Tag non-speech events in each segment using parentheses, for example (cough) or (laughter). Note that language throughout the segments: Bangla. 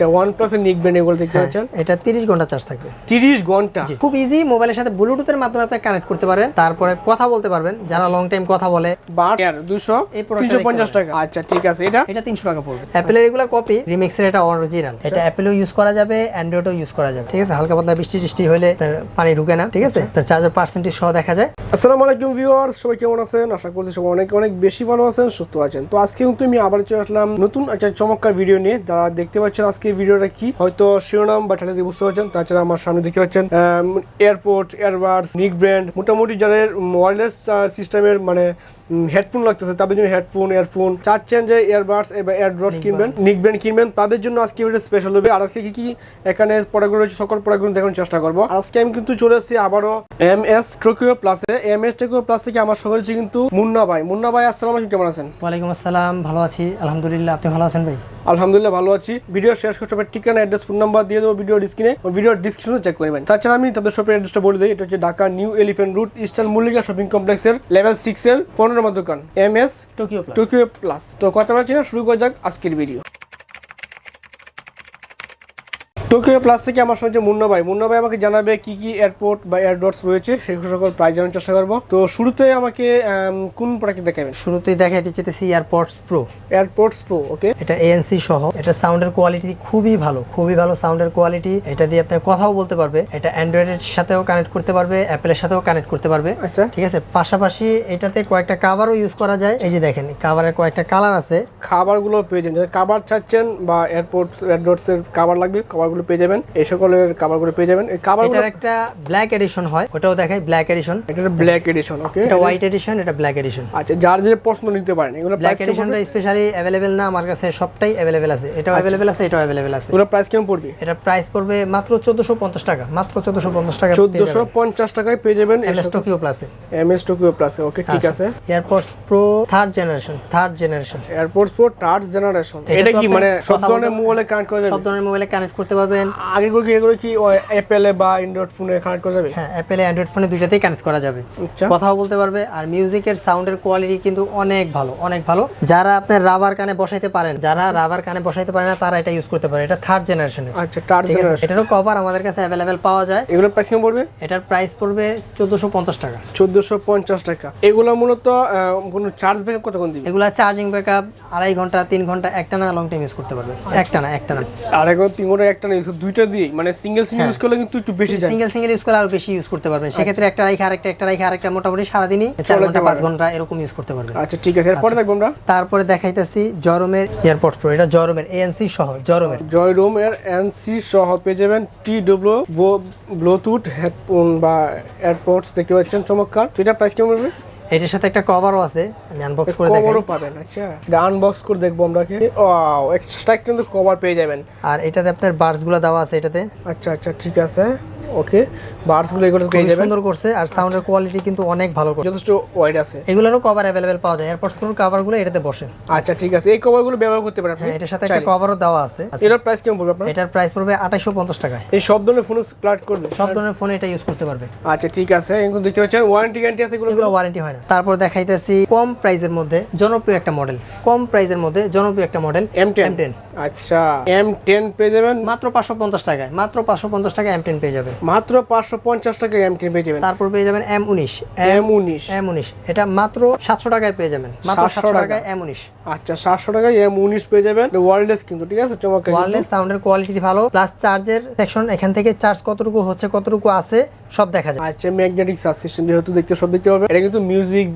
আচ্ছা প্লাস এর নিক এগুলো দেখতে পাচ্ছেন এটা তিরিশ ঘণ্টা চার্জ থাকবে। তিরিশ ঘণ্টা? খুব ইজি মোবাইলের সাথে ব্লুটুথের মাধ্যমে আপনি কানেক্ট করতে পারেন তারপরে কথা বলতে পারবেন যারা লং টাইম কথা বলে। বাট দুশো এই product টা তিনশো পঞ্চাশ দেখতে টাকা। আচ্ছা ঠিক আছে এটা? এটা তিনশো টাকা পড়বে। অ্যাপেলের এগুলো কপি রিমিক্সের এটা অরিজিনাল এটা অ্যাপেলও ইউজ করা যাবে অ্যান্ড্রয়েডও ইউজ করা যাবে। ঠিক আছে হালকা পাতলা বৃষ্টি টিষ্টি হলে তার পানি ঢুকে না ঠিক আছে? তার চার্জার পার্সেন্টেজ সহ দেখা যায়। আসসালামু আলাইকুম ভিউয়ার্স সবাই কেমন আছেন? আশা করছি সবাই অনেক অনেক বেশি ভালো আছেন সুস্থ আছেন। তো আজকে কিন্তু আমি আবার চলে আসলাম নতুন একটা চমৎকার ভিডিও নিয়ে। যারা দেখতে পাচ্ছেন আজকে ভিডিওটা কি? হয়তো শিরোনাম বা ঠালে বুঝতে পারছেন তাছাড়া আমার সামনে দেখতে পাচ্ছেন এয়ারপোর্ট এয়ারবাডস নিক ব্র্যান্ড মোটামুটি যাদের ওয়্যারলেস সিস্টেমের মানে হেডফোন লাগতেছে তাদের জন্য হেডফোন ইয়ারফোন চাচ্ছেন যে এয়ারবাডস বা এয়ারড্রপস কিনবেন নিক ব্র্যান্ড কিনবেন তাদের জন্য আজকে ভিডিও স্পেশাল হবে। আর আজকে কি কি এখানে প্রোডাক্টগুলো রয়েছে সকল প্রোডাক্টগুলো দেখানোর চেষ্টা করব। আজকে আমি কিন্তু চলে এসেছি আবারও এম এস টোকিও প্লাসে এম এস টোকিও প্লাস থেকে আমার সঙ্গে রয়েছে কিন্তু মুন্না ভাই। মুন্না ভাই আসসালাম আলাইকুম কেমন আছেন? ওয়ালাইকুম আসসালাম ভালো আছি আলহামদুলিল্লাহ। আপনি ভালো আছেন ভাই? আলহামদুলিল্লাহ ভালো আছি। ভিডিও শেষ করতে হবে ঠিকানা অ্যাড্রেস ফোন নাম্বার দিয়ে দেবো ভিডিও স্ক্রিনে ভিডিও ডিসক্রিপশনে চেক করবেন তাছাড়া আমি তাদের শপের অ্যাড্রেসটা বলে দিই এটা হচ্ছে Dhaka new elephant road eastern Mallika shopping কমপ্লেক্সের লেভেল সিক্স এর পনেরো নম্বর দোকান M S Tokyo Tokyo plus তো কথা বলছি না শুরু করা যাক আজকের ভিডিও টোকিও প্লাস থেকে আমার সঙ্গে মুন্না ভাই। মুন্না ভাই আমাকে জানাবে কি কি এয়ারপোর্ট বা এয়ারডটস রয়েছে সেই সকল প্রাইস জানার চেষ্টা করব। তো শুরুতে আমাকে কোন প্রোডাক্ট দেখাবেন? শুরুতেই দেখাইতে চেতেছি AirPods pro AirPods pro okay এটা এএনসি সহ। এটা সাউন্ডের কোয়ালিটি খুবই ভালো খুবই ভালো সাউন্ডের কোয়ালিটি এটা দিয়ে আপনার কথাও বলতে পারবে। এটা অ্যান্ড্রয়েডের সাথেও কানেক্ট করতে পারবে অ্যাপেলের সাথেও কানেক্ট করতে পারবে। আচ্ছা। ঠিক আছে? পাশাপাশি এটাতে কয়েকটা কাভারও ইউজ করা যায়। এই যে দেখেন কাভারের কয়েকটা কালার আছে। খাবারগুলো পেয়ে যাবেন। খাবার চাচ্ছেন বা এয়ারপোর্ট এয়ারডটস এর খাবার লাগবে খাবারগুলো পেয়ে যাবেন এই সকলের খাবারগুলো পেয়ে যাবেন। এই এটার একটা ব্ল্যাক এডিশন হয় ওটাও দেখায় ব্ল্যাক এডিশন এটা ব্ল্যাক এডিশন ওকে এটা হোয়াইট এডিশন এটা ব্ল্যাক এডিশন আচ্ছা যার যে প্রশ্ন নিতে পারেন এগুলো ব্ল্যাক এডিশনটা স্পেশালি অ্যাভেলেবেল না আমার কাছে সবটাই অ্যাভেলেবেল আছে। এটাও অ্যাভেলেবেল আছে এটাও অ্যাভেলেবেল আছে। এগুলো প্রাইস কেমন পড়বে? এটা প্রাইস পড়বে মাত্র চোদ্দশো পঞ্চাশ টাকা মাত্র চোদ্দশো পঞ্চাশ টাকা চোদ্দশো পঞ্চাশ টাকায় পেয়ে যাবেন এমএস টোকিও প্লাসে এম এস টোকিও প্লাসে ওকে ঠিক আছে। AirPods pro third generation third generation AirPods pro third generation এটা কি মানে সব ধরনের মোবাইলে কানেক্ট করা যাবে? সব ধরনের মোবাইলে কানেক্ট করতে পারবেন আগেগুলো কি এগুলো কি অ্যাপেলে বা অ্যান্ড্রয়েড ফোনে কানেক্ট করা যাবে? হ্যাঁ অ্যাপেলে অ্যান্ড্রয়েড ফোনে দুইটাতেই কানেক্ট করা যাবে। আচ্ছা। কথাও বলতে পারবে আর মিউজিকের সাউন্ডের কোয়ালিটি কিন্তু অনেক ভালো অনেক ভালো। যারা আপনার রাবার কানে বসাইতে পারেন যারা রাবার কানে বসাইতে পারে না তারা এটা ইউজ করতে পারে। এটা থার্ড জেনারেশনের আচ্ছা আছে? জেনারেশন এটারও কভার আমাদের কাছে অ্যাভেলেবেল পাওয়া যায়। এগুলো প্রাইস কেমন পড়বে? এটার প্রাইস পড়বে চোদ্দোশো পঞ্চাশ টাকা। চোদ্দশো পঞ্চাশ টাকা। এগুলো মূলত কোনো চার্জ ব্যাকআপ কতক্ষণ দিবে? এগুলা চার্জিং ব্যাকআপ আড়াই ঘণ্টা তিন ঘণ্টা একটানা লং টাইম ইউজ করতে পারবে। একটা না একটা না আর এখন তিন ঘণ্টা একটা নেই দুইটা দিয়ে মানে সিঙ্গেল সিঙ্গেল ইউজ করলে কিন্তু একটু বেশি যায়। সিঙ্গেল সিঙ্গেল ইউজ করলে আরও বেশি ইউজ করতে পারবেন। সেক্ষেত্রে একটা রাইখে আরেকটা একটা রাইখে আরেকটা মোটামুটি সারাদিনই চার চলে ঘণ্টা পাঁচ ঘণ্টা এরকম ইউজ করতে পারবেন। আচ্ছা ঠিক আছে। এরপরে দেখব আমরা। তারপরে দেখাইতেছি জরমের এয়ারপোর্ট প্রো। এটা জরমের এএনসি সহ জরমের। জয় রুম এর এনসি সহ পেয়ে যাবেন টি ডব্লিউ ব্লুটুথ হেডফোন বা এয়ারপোর্টস দেখতে পাচ্ছেন চমৎকার। এটা প্রাইস কেমন পড়বে? এটার সাথে একটা কভারও আছে আমি আনবক্স করে দেখাই। কভারও পাবেন আচ্ছা। এটা আনবক্স করে দেখব আমরা কি ওয়াও এক্সট্রা কিন্তু কভার পেয়ে যাবেন। আর এটাতে আপনার বার্সগুলো দেওয়া আছে এটাতে। আচ্ছা আচ্ছা ঠিক আছে। ওকে বার্ডসগুলো এগুলো পেয়ে যাবেন। সুন্দর করছে আর সাউন্ডের কোয়ালিটি কিন্তু অনেক ভালো যথেষ্ট ওয়াইড আছে। এগুলোরও কভার অ্যাভেলেবেল পাওয়া যায়। এয়ারপোর্টস প্রোর কভারগুলো এটাতে বসে। আচ্ছা ঠিক আছে। এই কভারগুলো ব্যবহার করতে পারেন আপনি। হ্যাঁ এটার সাথে একটা কভারও দেওয়া আছে। আচ্ছা, এটার প্রাইস কেমন পড়বে আপনার? এটার প্রাইস পড়বে আঠাইশো পঞ্চাশ টাকায়। এই সব ধরনের ফোন করবে। সব ধরনের ফোনে এটা ইউজ করতে পারবে। আচ্ছা ঠিক আছে। এগুলো দেখতে পাচ্ছেন ওয়ারেন্টি গ্যারান্টি আছে এগুলো এগুলো ওয়ারেন্টি হয় না। তারপর দেখাইতেছি কম প্রাইসের মধ্যে জনপ্রিয় একটা মডেল কম প্রাইসের মধ্যে জনপ্রিয় একটা model M ten M ten আচ্ছা এম টেন পেয়ে যাবেন? মাত্র পাঁচশো পঞ্চাশ টাকায় মাত্র পাঁচশো পঞ্চাশ টাকা এম টেন পেয়ে যাবে। মাত্র পাঁচশো পঞ্চাশ টাকা এম টেন পেয়ে যাবেন। তারপর পেয়ে যাবেন এম উনিশ। এম উনিশ। এম উনিশ। এটা মাত্র সাতশো টাকায় পেয়ে যাবেন। মাত্র সাতশো টাকায় এম উনিশ। আচ্ছা সাতশো টাকায় এম উনিশ পেয়ে যাবেন। ওয়ারলেস কিন্তু ঠিক আছে? চমৎকার ওয়ারলেস সাউন্ডের কোয়ালিটি ভালো প্লাস চার্জের সেকশন এখান থেকে চার্জ কতটুকু হচ্ছে কতটুকু আছে সব দেখা যায়। আচ্ছা ম্যাগনেটিক সাব সিস্টেম যেহেতু দেখতে সব দেখতে পাবে এটা কিন্তু মিউজিক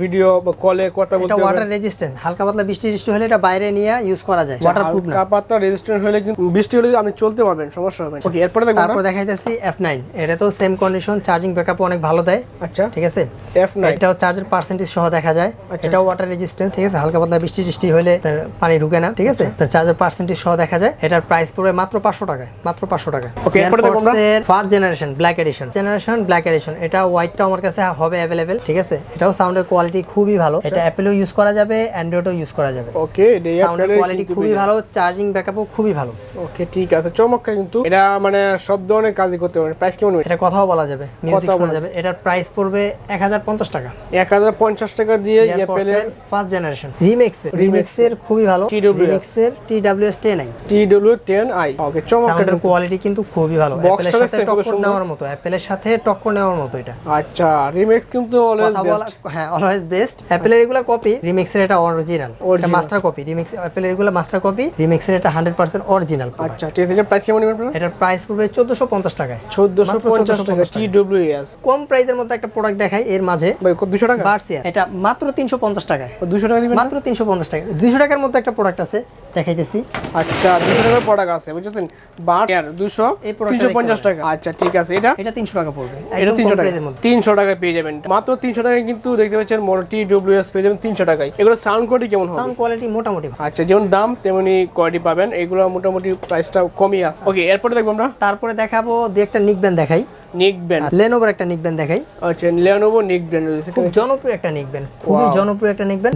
ভিডিও বা কলে কথা বলতে এটা ওয়াটার রেজিস্ট্যান্স হালকা পাতলা বৃষ্টি বৃষ্টি হলে এটা বাইরে নিয়ে ইউজ করা যায়। ওয়াটার প্রুফ না। পাতলা রেজিস্ট্যান্ট হলে কিন্তু বৃষ্টি হলে আপনি চলতে পারবেন সমস্যা হবে ওকে এরপরে দেখব তারপর। দেখাইতেছি এফ নাইন এটা তো সেম কন্ডিশন চার্জিং ব্যাকআপ অনেক ভালো দেয়। আচ্ছা ঠিক আছে? এফ নাইন এটাও চার্জের পার্সেন্টেজ সহ দেখা যায়। আচ্ছা। এটাও ওয়াটার রেজিস্ট্যান্স ঠিক আছে? হালকা পাতলা বৃষ্টি বৃষ্টি হলে তার পানি ঢুকে না ঠিক আছে? তার চার্জের পার্সেন্টেজ সহ দেখা যায়। এটার প্রাইস পড়বে মাত্র পাঁচশো টাকায় মাত্র পাঁচশো টাকায়। Okay, এরপরে আমরা। First generation black edition generation black edition এটা হোয়াইটটা আমার কাছে হবে অ্যাভেলেবেল ঠিক আছে? এটাও সাউন্ডের কোয়ালিটি খুবই ভালো। এটা অ্যাপেলও ইউজ করা যাবে অ্যান্ড্রয়েডও ইউজ করা যাবে। ওকে সাউন্ডের কোয়ালিটি খুবই ভালো চার্জিং ব্যাকআপও খুবই ভালো। ওকে ঠিক আছে চমৎকার কিন্তু। এটা মানে সব ধরনের কাজই করতে পারে প্রাইস কেমন এটা কথাও বলা যাবে মিউজিক শোনা যাবে। এটার প্রাইস পড়বে এক হাজার পঞ্চাশ টাকা। এক হাজার পঞ্চাশ টাকা দিয়ে অ্যাপেলের ফার্স্ট জেনারেশন রিমেক্সের রিমেক্সের খুবই ভালো। TWS রিমেক্সের W S ten I okay চমৎকার কোয়ালিটি কিন্তু। খুবই ভালো। অ্যাপেলের সাথে টক্কর? নেওয়ার মতো। অ্যাপেলের সাথে টক্কর নেওয়ার মতো এটা। আচ্ছা রিমেক্স কিন্তু অলওয়েজ বেস্ট হ্যাঁ অলওয়েজ বেস্ট অ্যাপেলের এগুলো কপি রিমিক্সের এটা অরিজিনাল এটা মাস্টার কপি রিমিক্স অ্যাপেলের এগুলো মাস্টার কপি রিমিক্সের এটা হান্ড্রেড পার্সেন্ট অরিজিনাল আচ্ছা ঠিক আছে প্রাইস কেমন নেবেন এটার প্রাইস পড়বে চোদ্দশো পঞ্চাশ টাকায়। চোদ্দশো পঞ্চাশ 1450 টাকা টাকা। টি ডব্লিউ কম প্রাইসের মধ্যে একটা প্রোডাক্ট দেখাই এর মাঝে ভাই কত দুশো টাকা? বার্সিয়া এটা মাত্র তিনশো পঞ্চাশ টাকায়। দুশো টাকা দিবেন মাত্র তিনশো পঞ্চাশ টাকা দুইশো টাকার মধ্যে একটা প্রোডাক্ট আছে দেখাইতেছি। আচ্ছা দুশো টাকার প্রোডাক্ট আছে বুঝছেন? বাট দুশো এই product টা তিনশো দেখতে পঞ্চাশ টাকা। আচ্ছা ঠিক আছে এটা? এটা তিনশো টাকা পড়বে এটা তিনশো টাকা। তিনশো টাকায় পেয়ে যাবেন। মাত্র তিনশো টাকায় কিন্তু দেখতে পাচ্ছেন মোটি ডব্লিউ এস পেয়ে যাবেন তিনশো টাকায়। এগুলো সাউন্ড কোয়ালিটি কেমন হবে? সাউন্ড কোয়ালিটি মোটামুটি আচ্ছা যেমন দাম তেমনি কোয়ালিটি পাবেন। এগুলো মোটামুটি প্রাইসটা কমই আছে। ওকে এরপরে দেখব আমরা। তারপরে দেখাবো দু একটা নিকবেন দেখাই। নিক লেনোভোর একটা নিক ব্যান্ড দেখাই। আচ্ছা লেনোভো নিক রয়েছে। খুব জনপ্রিয় একটা নিক ব্যান্ড খুবই জনপ্রিয় একটা নিক ব্যান্ড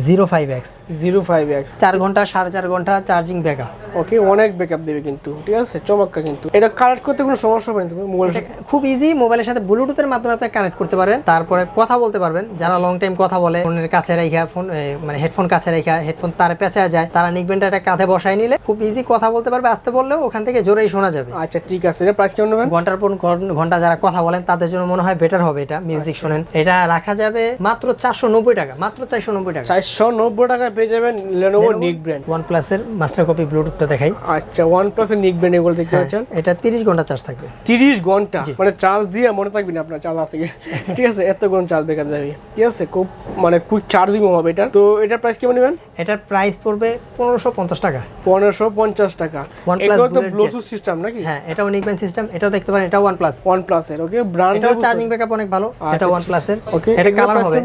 ঘণ্টা সাড়ে চার ঘণ্টা চার্জিং ব্যাকআপ ওকে অনেক ব্যাকআপ দেবে কিন্তু ঠিক আছে? চমৎকার কিন্তু। এটা কালেক্ট করতে কোনো সমস্যা হবে না তুমি মোবাইল খুব ইজি মোবাইলের সাথে ব্লুটুথের মাধ্যমে আপনি কানেক্ট করতে পারেন। তারপরে কথা বলতে পারবেন। যারা লং টাইম কথা বলে ফোনের কাছে রেখা ফোন মানে হেডফোন কাছে রেখা হেডফোন তারে পেঁচা যায় তারা নিকবেনটা একটা কাঁধে বসায় নিলে খুব ইজি কথা বলতে পারবে আসতে বললেও ওখান থেকে জোরেই শোনা যাবে। আচ্ছা ঠিক আছে। প্রাইস কেমন ঘণ্টার পর ঘণ্টা যারা কথা বলেন তাদের জন্য মনে হয় বেটার হবে এটা মিউজিক শোনেন। এটা রাখা যাবে মাত্র চারশো নব্বই টাকা মাত্র চারশো নব্বই টাকা। চারশো নব্বই টাকা পেয়ে যাবেন লেনোভো নিক ব্র্যান্ড ওয়ান প্লাসের মাস্টার কপি ব্লুটুথটা দেখাই। আচ্ছা ওয়ান প্লাস নিক ব্র্যান্ড এগুলো দেখতে হ্যাঁ। পাচ্ছেন? এটা তিরিশ ঘণ্টা চার্জ থাকবে। তিরিশ ঘণ্টা? মানে চার্জ দিয়ে মনে থাকবে না আপনার চার্জ আছে (laughs) ঠিক আছে এত কোন চার্জ বেকার যাবে। ঠিক আছে খুব মানে খুব চার্জিং হবে এটা। তো এটার প্রাইস কেমন নেবেন? এটার প্রাইস পড়বে পনেরোশো পঞ্চাশ টাকা। পনেরোশো পঞ্চাশ টাকা। ওয়ান প্লাস তো ব্লুটুথ সিস্টেম নাকি? হ্যাঁ এটাও নিকবেন সিস্টেম এটাও দেখতে পারেন এটা ওয়ান প্লাস ওয়ান প্লাসের ওকে ব্র্যান্ড এটাও চার্জিং ব্যাকআপ অনেক ভালো এটা আচ্ছা, প্লাসের okay, এটা কালার হবে।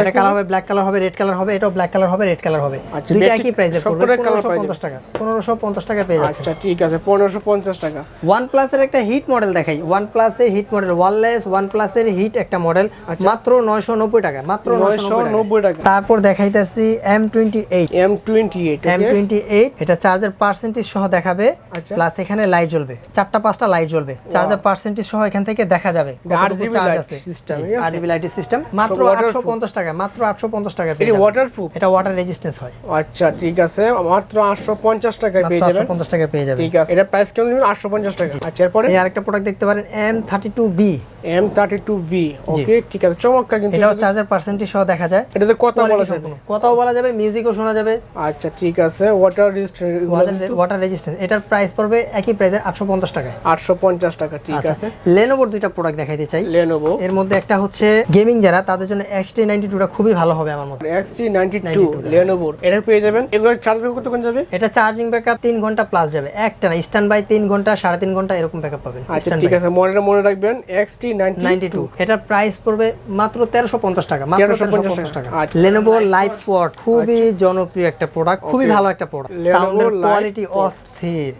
এটা কালার হবে ব্ল্যাক কালার হবে রেড কালার হবে এটাও ব্ল্যাক কালার হবে রেড কালার হবে। আচ্ছা, দুইটা একই প্রাইসে পড়বে সবকটাই colour পনেরোশো পাওয়া পঞ্চাশ টাকা পনেরোশো পঞ্চাশ টাকা পেয়ে যাচ্ছে। আচ্ছা ঠিক আছে পনেরোশো পঞ্চাশ টাকা। ওয়ান প্লাসের একটা হিট মডেল দেখাই। প্লাসের হিট মডেল ওয়ারলেস প্লাসের হিট একটা মডেল মাত্র নয়শো নব্বই টাকা মাত্র আচ্ছা। নয়শো নয়শো নব্বই টাকা। তারপর দেখাইতেছি M twenty eight M eight M eight এটা চার্জার পার্সেন্টেজ সহ দেখাবে আচ্ছা। প্লাস এখানে লাইট জ্বলবে। চারটা পাঁচটা লাইট জ্বলবে। চার্জার পার্সেন্টেজ সহ এখান থেকে দেখা যাবে। লাইটের সিস্টেম মাত্র waterproof। আটশো পঞ্চাশ টাকা মাত্র আটশো পঞ্চাশ টাকা ওয়াটার প্রুফ ওয়াটারপ্রুফ এটা ওয়াটার রেজিস্ট্যান্স হয়। আচ্ছা ঠিক আছে। মাত্র আটশো পঞ্চাশ টাকায় পেয়ে যাবেন। পঞ্চাশ টাকা পেয়ে যাবেন। ঠিক আছে। এটা প্রাইস কেমন নেবেন? আটশো পঞ্চাশ টাকা। আচ্ছা এরপরে? এই আরেকটা প্রোডাক্ট দেখতে পারেন M thirty two B okay ঠিক আছে চমৎকার কিন্তু এটা। চার্জার পার্সেন্টেজ সহ দেখা যায়। এটাতে কথা বলা যাবে। কথাও বলা যাবে মিউজিকও শোনা যাবে। আচ্ছা ঠিক আছে ওয়াটার ওয়াটার রেজিস্ট্যান্স এটার প্রাইস পড়বে একই প্রাইসের আটশো পঞ্চাশ টাকা আটশো পঞ্চাশ টাকা ঠিক আচ্ছা, আছে। লেনোভোর দুইটা প্রোডাক্ট দেখাইতে চাই। লেনোভো এর মধ্যে একটা হচ্ছে গেমিং যারা তাদের জন্য এক্স টি নাইনটি খুবই ভালো হবে আমার মতে। এক্স টি। টু লেনোভোর এটা পেয়ে যাবেন। এগুলো চার্জ ব্যাকআপ কতক্ষণ যাবে? এটা চার্জিং ব্যাকআপ তিন ঘণ্টা প্লাস যাবে। একটা না স্ট্যান্ড বাই তিন ঘণ্টা সাড়ে তিন ঘণ্টা এরকম ব্যাকআপ পাবেন। আচ্ছা ঠিক আছে মনে মনে রাখবেন এক্স টি 92 প্রাইস পড়বে মাত্র 1350 টাকা মাত্র 1350 টাকা। আচ্ছা। খুবই আচ্ছা। জনপ্রিয় একটা প্রোডাক্ট খুবই ভালো একটা প্রোডাক্ট কোয়ালিটি অস্থির।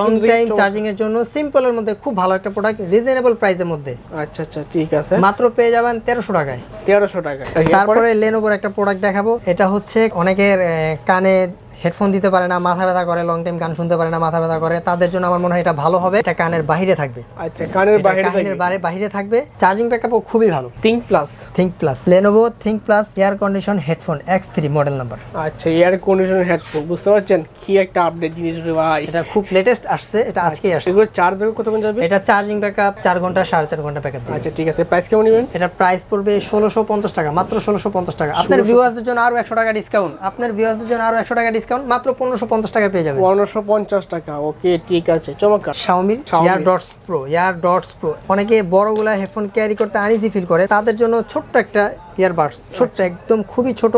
লং টাইম চার্জিং এর জন্য সিম্পলের মধ্যে খুব ভালো একটা প্রোডাক্ট রিজনেবল প্রাইসের মধ্যে। আচ্ছা আচ্ছা ঠিক আছে। মাত্র পেয়ে যাবেন তেরোশো টাকায়। 1300 টাকায়। তারপরে লেনোভোর একটা প্রোডাক্ট দেখাবো। এটা হচ্ছে অনেকের কানে হেডফোন দিতে পারে না মাথা ব্যথা করে লং টাইম গান শুনতে পারে না মাথা ব্যথা করে তাদের জন্য আমার মনে হয় এটা ভালো হবে। এটা কানের বাহিরে থাকবে। আচ্ছা কানের বাইরে কানের বাইরে বাহিরে থাকবে। চার্জিং ব্যাকআপও খুবই ভালো। Think plus think plus Lenovo think plus air condition headphone X three model number আচ্ছা এয়ার কন্ডিশন হেডফোন বুঝতে পারছেন? কি একটা আপডেট জিনিস রে ভাই। এটা খুব লেটেস্ট আসছে এটা আজকেই আসছে। এগুলো চার্জ কতক্ষণ যাবে? এটা চার্জিং ব্যাকআপ চার ঘণ্টা সাড়ে চার ঘণ্টা ব্যাকআপ আচ্ছা ঠিক আছে। প্রাইস কেমন নেবেন? এটার প্রাইস পড়বে ষোলোশো পঞ্চাশ টাকা মাত্র ষোলোশো পঞ্চাশ টাকা। আপনার ভিউয়ার্সদের জন্য আরও একশো টাকা ডিসকাউন্ট আপনার ভিউয়ার্সদের জন্য আরও একশো টাকা ডিসকাউন্ট মাত্র পনেরোশো পঞ্চাশ টাকা পেয়ে যাবেন। পনেরোশো পঞ্চাশ টাকা ওকে ঠিক আছে চমৎকার। শাওমির। Ear dots pro ear dots pro অনেকে বড়গুলা হেডফোন ক্যারি করতে আনইজি ফিল করে তাদের জন্য ছোট্ট একটা ইয়ারবাডস ছোট্ট একদম খুবই ছোট।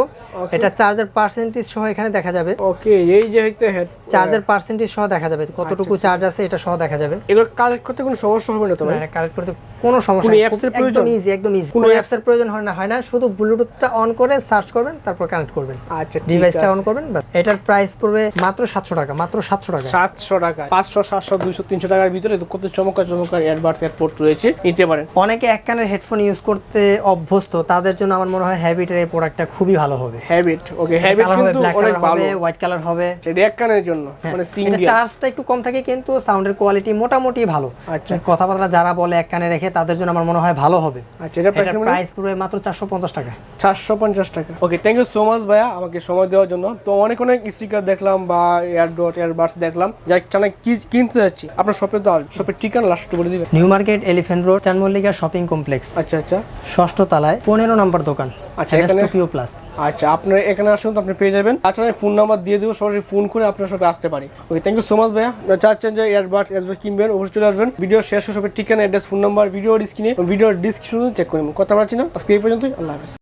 এটা চার্জের পার্সেন্টেজ সহ এখানে দেখা যাবে। ওকে এই যে হচ্ছে হেড চার্জের পার্সেন্টেজ সহ দেখা যাবে। কতটুকু চার্জ আছে এটা সহ দেখা যাবে। এগুলো কালেক্ট করতে কোনো সমস্যা হবে না তো ভাই? কালেক্ট করতে কোনো সমস্যা নেই। খুব- প্রয়োজন? ইজি একদম ইজি কোনো অ্যাপসের প্রয়োজন হয় না হয় না। শুধু ব্লুটুথটা অন করে সার্চ করবেন তারপর কানেক্ট করবেন। আচ্ছা ডিভাইসটা অন করবেন এটার প্রাইস পড়বে মাত্র সাতশো টাকা মাত্র সাতশো টাকা। সাতশো টাকা। পাঁচশো সাতশো দুইশো তিনশো টাকার ভিতরে কত চমৎকার এয়ারপোর্ট রয়েছে। নিতে পারেন। অনেকে এক কানের হেডফোন ইউজ করতে অভ্যস্ত তাদের জন্য আমার মনে হয় হ্যাবিটের এই প্রোডাক্টটা খুবই ভালো হবে। হ্যাবিট ওকে হ্যাবিট কিন্তু অনেক ভালো হবে হোয়াইট কালার হবে। সেটা এক কানের জন্য হ্যাঁ, মানে এটা সিঙ্গেল চার্জটা একটু কম থাকে কিন্তু সাউন্ডের কোয়ালিটি মোটামুটি ভালো। আচ্ছা। কথাবার্তা যারা বলে এক কানে রেখে তাদের জন্য আমার মনে হয় ভালো হবে। আচ্ছা এটা প্রাইস পড়বে মাত্র চারশো পঞ্চাশ টাকা। চারশো পঞ্চাশ টাকা। Okay thank you so much ভাইয়া আমাকে সময় দেওয়ার জন্য। তো অনেক অনেক স্টিকার দেখলাম বা এয়ার ডট এয়ারবাডস দেখলাম। যা চানা কি কিনতে যাচ্ছি? আপনার শপে তো শপের ঠিকানা লাস্ট বলে দিবেন। নিউ মার্কেট এলিফ্যান্ট রোড চান মল্লিকা শপিং কমপ্লেক্স আচ্ছা আচ্ছা। ষষ্ঠ তলায় পনেরো নম্বর দোকান। আচ্ছা, এখানে- টোকিও প্লাস আচ্ছা আপনি এখানে আসুন তো আপনি পেয়ে যাবেন। আচ্ছা আমি ফোন নাম্বার দিয়ে দেবো সরাসরি ফোন করে আপনার সাথে আসতে পারি। Okay thank you so much ভাইয়া। আপনারা চাচ্ছেন যে এয়ারবাড এয়ারবাড কিনবেন অবশ্যই চলে আসবেন। ভিডিও শেষ সবের ঠিকানা অ্যাড্রেস ফোন নাম্বার ভিডিও স্ক্রিনে ভিডিও ডিসক্রিপশনে চেক করে কথা বলছি না। আজকে এই পর্যন্তই আল্লাহ হাফিজ।